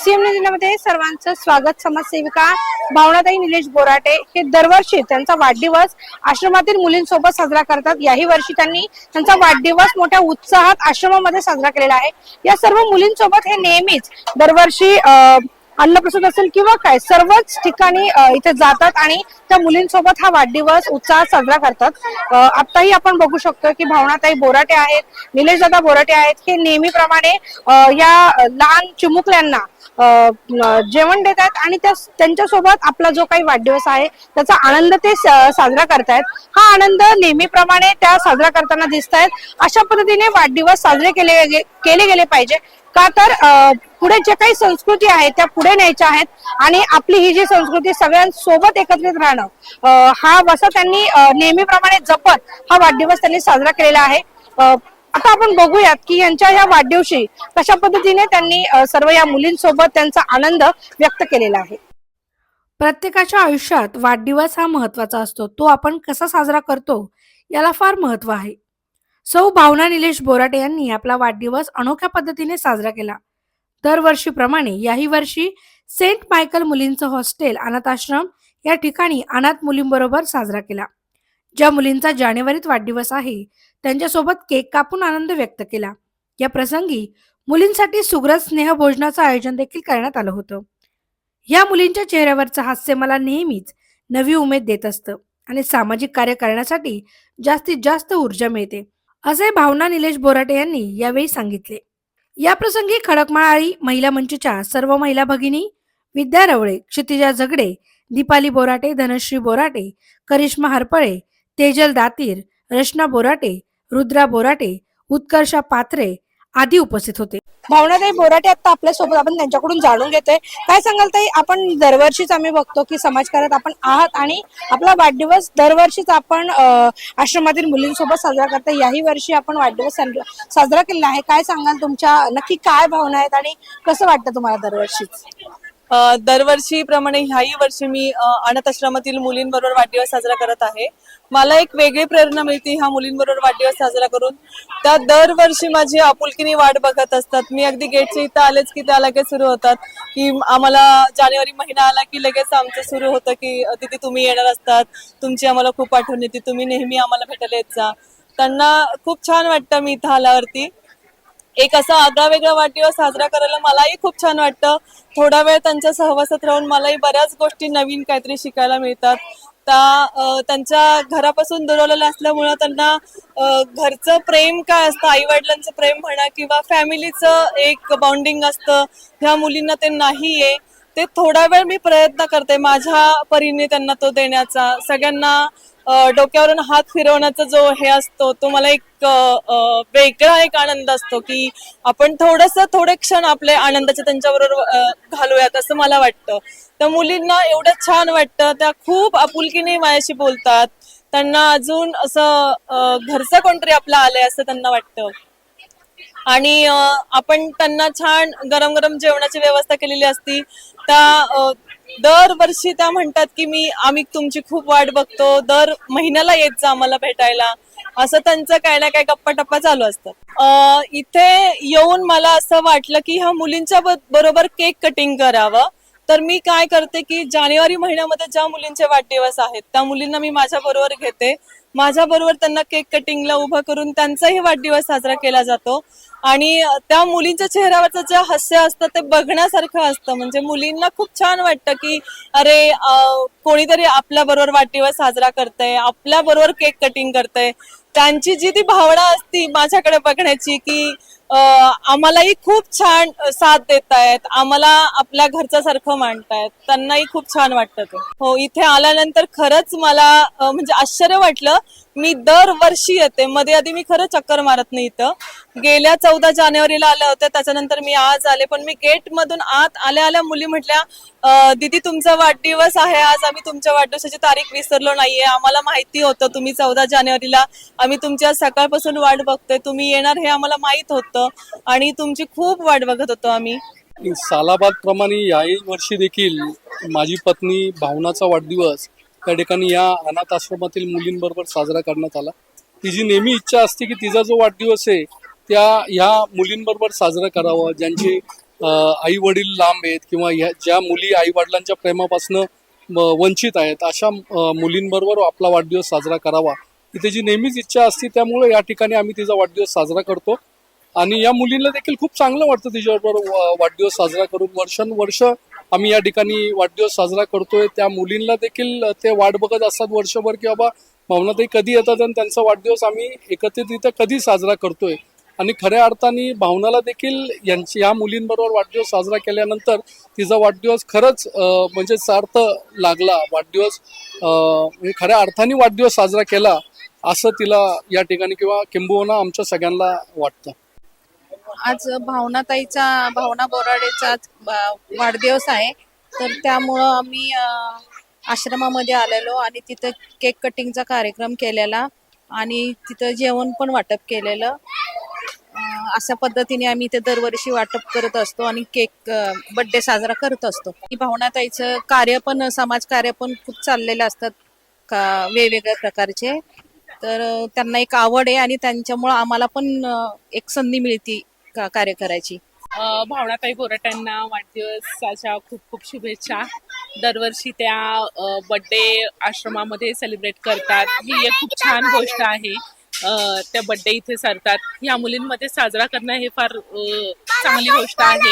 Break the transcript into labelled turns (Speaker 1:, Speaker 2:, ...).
Speaker 1: CM जिल्ह्यामध्ये सर्वांचं स्वागत. समाजसेविका भावनाताई निलेश बोराटे हे दरवर्षी त्यांचा वाढदिवस आश्रमातील मुलींसोबत साजरा करतात. याही वर्षी त्यांनी त्यांचा वाढदिवस मोठ्या उत्साहात आश्रमामध्ये साजरा केलेला आहे. या सर्व मुलींसोबत हे नेहमीच दरवर्षी अं, अन्नप्रसाद असेल किंवा काय सर्वच ठिकाणी इथे जातात आणि त्या मुलींसोबत हा वाढदिवस उत्साहात साजरा करतात. आताही आपण बघू शकतो की भावनाताई बोराटे आहेत निलेश दादा बोराटे आहेत. हे नेहमीप्रमाणे या लहान चिमुकल्यांना जेवण देत आहेत आणि त्या त्यांच्यासोबत आपला जो काही वाढदिवस आहे त्याचा आनंद ते साजरा करतायत. हा आनंद नेहमीप्रमाणे त्या साजरा करताना दिसत आहेत अशा पद्धतीने वाढदिवस साजरे केले गे- केले गेले पाहिजे. का तर पुढे जे काही संस्कृती आहे त्या पुढे न्यायच्या आहेत आणि आपली ही जी संस्कृती सगळ्यांसोबत एकत्रित राहणं हा वसा त्यांनी नेहमीप्रमाणे जपत हा वाढदिवस त्यांनी साजरा केलेला आहे. आता आपण बघूयात की यांच्या या वाढदिवशी कशा पद्धतीने त्यांनी सर्व या मुलींसोबत त्यांचा आनंद व्यक्त केलेला आहे. प्रत्येकाच्या आयुष्यात वाढदिवस हा महत्त्वाचा असतो. तो आपण कसा साजरा करतो याला फार महत्त्व आहे. सौ भावना निलेश बोराटे यांनी आपला वाढदिवस अनोख्या पद्धतीने साजरा केला. दरवर्षीप्रमाणे याही वर्षी सेंट मायकल मुलींचं हॉस्टेल अनाथ आश्रम या ठिकाणी अनाथ मुलींबरोबर साजरा केला. ज्या मुलींचा जानेवारीत वाढदिवस आहे त्यांच्यासोबत केक कापून आनंद व्यक्त केला. या प्रसंगी मुलींसाठी सुग्रत स्नेह भोजनाचं आयोजन देखील करण्यात आलं होतं. या मुलींच्या चेहऱ्यावरचं हास्य मला नेहमीच नवी उमेद देत असतं आणि सामाजिक कार्य करण्यासाठी जास्तीत जास्त ऊर्जा मिळते असे भावना निलेश बोराटे यांनी यावेळी सांगितले. या प्रसंगी खडकमाळी महिला मंचच्या सर्व महिला भगिनी विद्या रवळे क्षितिजा झगडे दीपाली बोराटे धनश्री बोराटे करिश्मा हरपळे तेजल दातीर रचना बोराटे रुद्रा बोराटे उत्कर्षा पात्रे आदी उपस्थित होते. भावनाताई बोराटे आता आपल्यासोबत आपण त्यांच्याकडून जाणून घेतोय. काय सांगाल ताई आपण दरवर्षीच आम्ही बघतो की समाजकार्यात आपण आहात आणि आपला वाढदिवस दरवर्षीच आपण आश्रमातील मुलींसोबत साजरा करता. याही वर्षी आपण वाढदिवस साजरा केलेला आहे. काय सांगाल तुमच्या नक्की काय भावना आहेत आणि कसं वाटतं तुम्हाला दरवर्षीच?
Speaker 2: दरवर्षीप्रमाणे ह्याही वर्षी मी अनाथ आश्रमातील मुलींबरोबर वाढदिवस साजरा करत आहे. मला एक वेगळी प्रेरणा मिळते ह्या मुलींबरोबर वाढदिवस साजरा करून. त्या दरवर्षी माझी आपुलकीने वाट बघत असतात. मी अगदी गेटच्या इथं आलेच की त्या लगेच सुरू होतात. की आम्हाला जानेवारी महिना आला की लगेच आमचं सुरू होतं की तिथे तुम्ही येणार असतात. तुमची आम्हाला खूप आठवण येते. तुम्ही नेहमी आम्हाला भेटायला येत जा. त्यांना खूप छान वाटतं मी इथं आल्यावरती. एक असा आगळा वेगळा वाढदिवस साजरा करायला मलाही खूप छान वाटतं. थोडा वेळ त्यांच्या सहवासात राहून मलाही बऱ्याच गोष्टी नवीन काहीतरी शिकायला मिळतात. त्या त्यांच्या घरापासून दुरवलेलं असल्यामुळं त्यांना घरचं प्रेम काय असतं आई वडिलांचं प्रेम म्हणा किंवा फॅमिलीचं एक बाउंडिंग असतं ह्या मुलींना ते नाही आहे ते थोडा वेळ मी प्रयत्न करते माझ्या परीने त्यांना तो देण्याचा. सगळ्यांना डोक्यावरून हात फिरवण्याचा जो हे असतो तो मला एक वेगळा एक आनंद असतो की आपण थोडस थोडे क्षण आपले आनंदाचे त्यांच्याबरोबर घालूयात असं मला वाटतं. तर मुलींना एवढं छान वाटतं त्या खूप आपुलकीने माझ्याशी बोलतात. त्यांना अजून असं घरचं कोणतरी आपलं आलंय असं त्यांना वाटतं. आणि आपण त्यांना छान गरम गरम जेवणाची व्यवस्था केलेली असती. त्या दरवर्षी त्या म्हणतात की मी आम्ही तुमची खूप वाट बघतो दर महिन्याला येत जा आम्हाला भेटायला. असं त्यांचं काय ना काय गप्पा टप्पा चालू असतात. इथे येऊन मला असं वाटलं की ह्या मुलींच्या बरोबर केक कटिंग करावं. तर मी काय करते की जानेवारी महिन्यामध्ये ज्या मुलींचे वाढदिवस आहेत त्या मुलींना मी माझ्या बरोबर घेते. माझ्या बरोबर त्यांना केक कटिंगला उभं करून त्यांचाही वाढदिवस साजरा केला जातो. आणि त्या मुलींच्या चेहऱ्यावरचं जे हास्य असतं ते बघण्यासारखं असतं. म्हणजे मुलींना खूप छान वाटतं की अरे कोणीतरी आपल्या बरोबर वाढदिवस साजरा करतंय आपल्या बरोबर केक कटिंग करतंय. त्यांची जी ती भावना असती माझ्याकडे बघण्याची की आम्हालाही खूप छान साथ देत आहेत आम्हाला आपल्या घरच्या सारखं मांडतायत. त्यांनाही खूप छान वाटतं ते. हो इथे आल्यानंतर खरंच मला म्हणजे आश्चर्य वाटलं. मी दरवर्षी येते. मध्ये आधी मी खरं चक्कर मारत नाही इथं. गेल्या चौदा जानेवारीला आल्या होत्या त्याच्यानंतर मी आज आले. पण मी गेट मधून आत आल्या आल्या मुली म्हटल्या दीदी तुमचा वाढदिवस आहे आज. आम्ही तुमच्या वाढदिवसाची तारीख विसरलो नाहीये. आम्हाला माहिती होतं. तुम्ही चौदा जानेवारीला आम्ही तुमच्या सकाळपासून वाट बघतोय. तुम्ही येणार हे आम्हाला माहीत होतं. आणि तुमची खूप वाट बघत होतो आम्ही.
Speaker 3: सालाबाद प्रमाणे याही वर्षी देखील माझी पत्नी भावनाचा वाढदिवस त्या ठिकाणी या अनाथ आश्रमातील मुलींबरोबर साजरा करण्यात आला. तिची नेहमी इच्छा असते की तिचा जो वाढदिवस आहे त्या ह्या मुलींबरोबर साजरा करावा. ज्यांचे आई वडील लांब आहेत किंवा ह्या ज्या मुली आई वडिलांच्या प्रेमापासून वंचित आहेत अशा मुलींबरोबर आपला वाढदिवस साजरा करावा. ही त्याची नेहमीच इच्छा असते. त्यामुळे या ठिकाणी आम्ही तिचा वाढदिवस साजरा करतो. आणि या मुलींना देखील खूप चांगलं वाटतं तिच्याबरोबर वाढदिवस साजरा करून. वर्षानुवर्ष आम्ही या ठिकाणी वाढदिवस साजरा करतोय. त्या मुलींना देखील ते वाट बघत असतात वर्षभर की बाबा भावनाताई कधी येतात आणि त्यांचा वाढदिवस आम्ही एकत्रितरित्या कधी साजरा करतोय? आणि खऱ्या अर्थाने भावनाला देखील यांची या मुलींबरोबर वाढदिवस साजरा केल्यानंतर तिचा वाढदिवस खरंच म्हणजे सार्थ लागला. वाढदिवस म्हणजे खऱ्या अर्थाने वाढदिवस साजरा केला असं तिला या ठिकाणी किंवा किंबहुना आमच्या सगळ्यांना वाटतं.
Speaker 4: आज भावनाताईचा भावना बोराडेचा वाढदिवस आहे. तर त्यामुळं आम्ही आश्रमामध्ये आलेलो आणि तिथं केक कटिंगचा कार्यक्रम केलेला आणि तिथं जेवण पण वाटप केलेलं. अशा पद्धतीने आम्ही इथे दरवर्षी वाटप करत असतो आणि केक बड्डे साजरा करत असतो. भावनाताईचं कार्य पण समाज कार्य पण खूप चाललेलं असतात का वेगवेगळ्या प्रकारचे. तर त्यांना एक आवड आहे आणि त्यांच्यामुळं आम्हाला पण एक संधी मिळते. का कार्य करायची?
Speaker 5: भावनाताई बोराटांना वाढदिवसाच्या खूप खूप शुभेच्छा. दरवर्षी त्या बर्थडे आश्रमामध्ये सेलिब्रेट करतात. ही एक खूप छान गोष्ट आहे. त्या बर्थडे इथे सरतात. ह्या मुलींमध्ये साजरा करणं हे फार चांगली गोष्ट आहे.